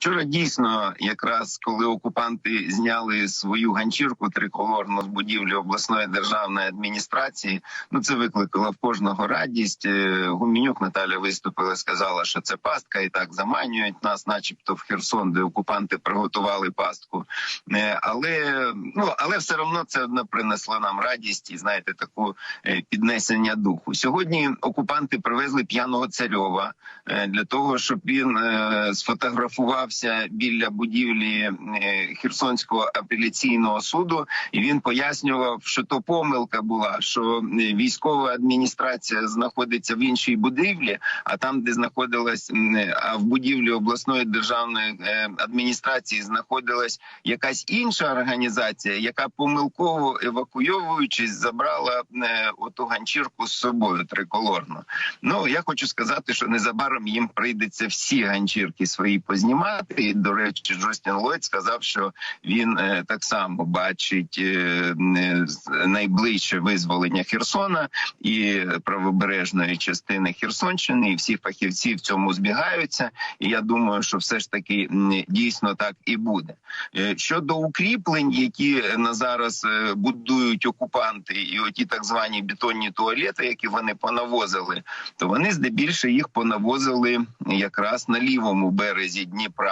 Вчора дійсно, якраз коли окупанти зняли свою ганчірку триколорну з будівлі обласної державної адміністрації, ну це викликало в кожного радість. Е, Гумінюк Наталя виступила, сказала, що це пастка, і так заманюють нас, начебто, в Херсон, де окупанти приготували пастку. Е, Але ну але все одно це не принесло нам радість і знаєте таку е, піднесення духу. Сьогодні окупанти привезли п'яного царьова для того, щоб він е, сфотографувався біля будівлі е, Херсонського апеляційного суду, і він пояснював, що то помилка була, що військова адміністрація знаходиться в іншій будівлі, а там, де знаходилась а в будівлі обласної державної е, адміністрації, знаходилась якась інша організація, яка помилково евакуйовуючись, забрала е, оту ганчірку з собою триколорну. Ну я хочу сказати, що незабаром їм прийдеться всі ганчірки свої познімати. І, до речі, Джостін Ллойд сказав, що він е, так само бачить е, е, найближче визволення Херсона і правобережної частини Херсонщини. І всі фахівці в цьому збігаються. І я думаю, що все ж таки дійсно так і буде. Щодо укріплень, які на зараз будують окупанти, і оті так звані бетонні туалети, які вони понавозили, то вони здебільшого їх понавозили якраз на лівому березі Дніпра.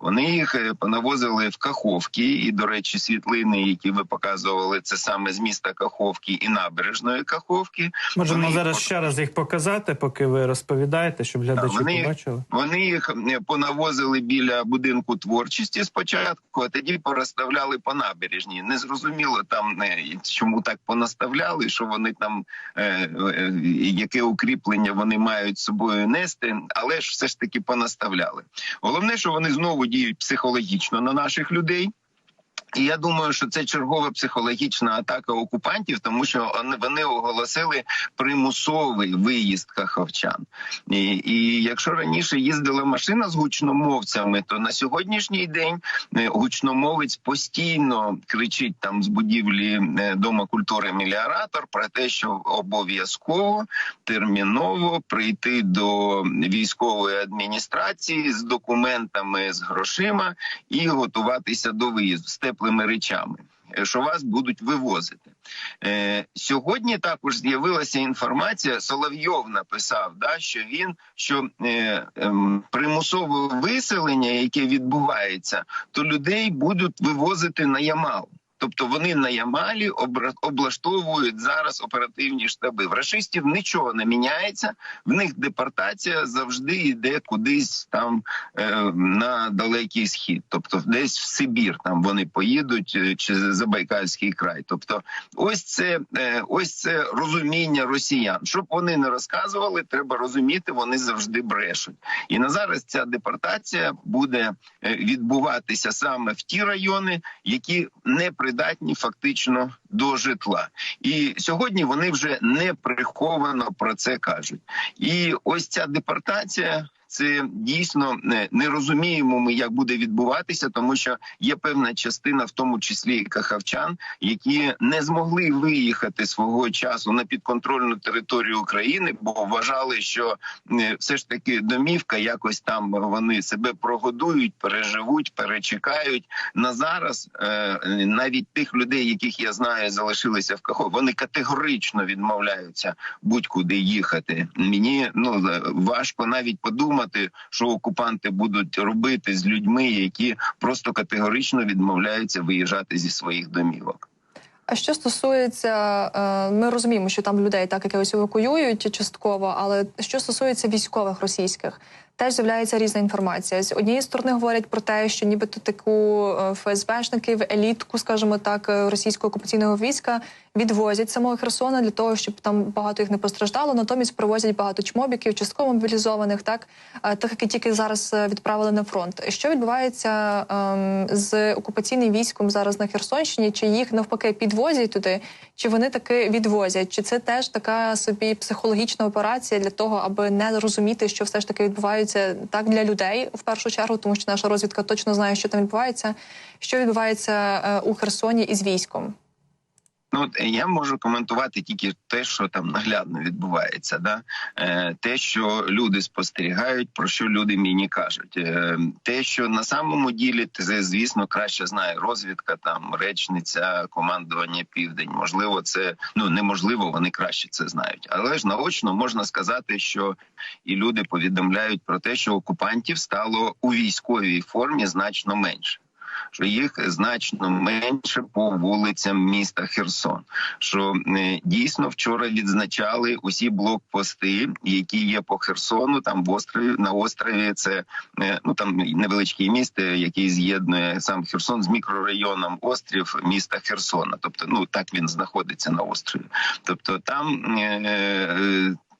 Вони їх е, понавозили в Каховки, і до речі, світлини, які ви показували, це саме з міста Каховки і набережної Каховки. Можемо Вони зараз їх ще раз їх показати, поки ви розповідаєте, щоб глядачі вони побачили. Вони їх е, понавозили біля будинку творчості спочатку, а тоді порозставляли по набережні. Не зрозуміло там е, чому так понаставляли, що вони там е, е, яке укріплення вони мають з собою нести, але ж все ж таки понаставляли. Головне, що вони знову діють психологічно на наших людей. І я думаю, що це чергова психологічна атака окупантів, тому що вони- оголосили примусовий виїзд каховчан. І, і якщо раніше їздила машина з гучномовцями, то на сьогоднішній день е, гучномовець постійно кричить там з будівлі е, Дома культури міліоратор про те, що обов'язково терміново прийти до військової адміністрації з документами з грошима і готуватися до виїзду з теплими речами. е, Що вас будуть вивозити е, сьогодні? Також з'явилася інформація. Соловйов написав, да що він що е, е, примусове виселення, яке відбувається, то людей будуть вивозити на Ямал. Тобто вони на Ямалі облаштовують зараз оперативні штаби. В рашистів нічого не міняється. В них депортація завжди йде кудись там е, на далекий схід, тобто десь в Сибір. Там вони поїдуть е, чи Забайкальський край. Тобто, ось це е, ось це розуміння росіян. Щоб вони не розказували, треба розуміти, вони завжди брешуть. І на зараз ця депортація буде е, відбуватися саме в ті райони, які не придатні фактично до житла. І сьогодні вони вже не приховано про це кажуть. І ось ця депортація. Це дійсно не, не розуміємо ми, як буде відбуватися, тому що є певна частина, в тому числі кахавчан, які не змогли виїхати свого часу на підконтрольну територію України, бо вважали, що е, все ж таки домівка якось там вони себе прогодують, переживуть, перечекають. На зараз е, навіть тих людей, яких я знаю, залишилися в Кахові, вони категорично відмовляються будь-куди їхати. Мені ну важко навіть подумати, що окупанти будуть робити з людьми, які просто категорично відмовляються виїжджати зі своїх домівок. А що стосується, е, ми розуміємо, що там людей так якось евакуюють частково, але що стосується військових російських, теж з'являється різна інформація. З однієї сторони говорять про те, що нібито таку е, ФСБшників, елітку, скажімо так, е, російського окупаційного війська відвозять самого Херсона для того, щоб там багато їх не постраждало. Натомість привозять багато чмобіків, частково мобілізованих, так е, тих, які тільки зараз відправили на фронт. Що відбувається ем, з окупаційним військом зараз на Херсонщині? Чи їх навпаки підвозять туди, чи вони таки відвозять? Чи це теж така собі психологічна операція для того, аби не розуміти, що все ж таки відбувається так для людей в першу чергу, тому що наша розвідка точно знає, що там відбувається. Що відбувається е, у Херсоні із військом? Ну, я можу коментувати тільки те, що там наглядно відбувається, да? е, те, що люди спостерігають, про що люди мені кажуть. Е, те, що на самому ділі, це, звісно, краще знає розвідка, там речниця, командування Південь. Можливо, це ну неможливо, вони краще це знають. Але ж наочно можна сказати, що і люди повідомляють про те, що окупантів стало у військовій формі значно менше що їх значно менше по вулицям міста Херсон. Що е, дійсно вчора відзначали усі блокпости, які є по Херсону. Там в острові на острові це е, ну там невеличкий міст, е, який з'єднує сам Херсон з мікрорайоном острів міста Херсона. Тобто, ну так він знаходиться на острові. Тобто там.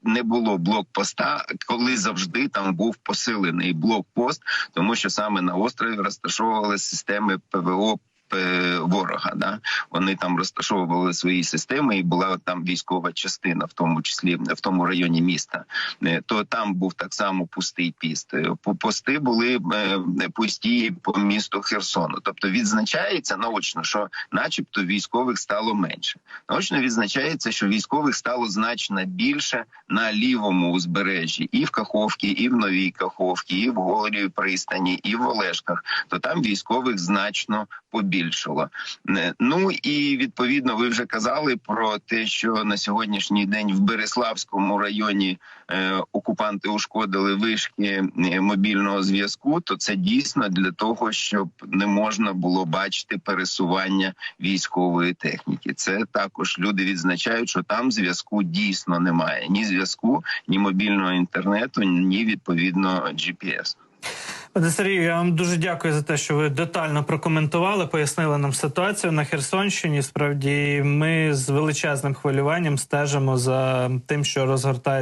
Не було блокпоста, коли завжди там був посилений блокпост, тому що саме на острові розташовували системи ПВО. Е, Ворога, да вони там розташовували свої системи, і була там військова частина, в тому числі в тому районі міста. Е, То там був так само пустий піст. Е, по- Пости були пусті по місту Херсону. Тобто відзначається наочно, що, начебто, військових стало менше. Наочно відзначається, що військових стало значно більше на лівому узбережжі, і в Каховці, і в Новій Каховці, і в Голорі пристані, і в Олешках. То там військових значно побільшало. Е, Ну і відповідно, ви вже казали про те, що на сьогоднішній день в Береславському районі е, окупанти ушкодили вишки е, мобільного зв'язку. То це дійсно для того, щоб не можна було бачити пересування військової техніки. Це також люди відзначають, що там зв'язку дійсно немає ні зв'язку, ні мобільного інтернету, ні відповідно GPS. Пане Сергію, я вам дуже дякую за те, що ви детально прокоментували, пояснили нам ситуацію на Херсонщині. Справді, ми з величезним хвилюванням стежимо за тим, що розгортається.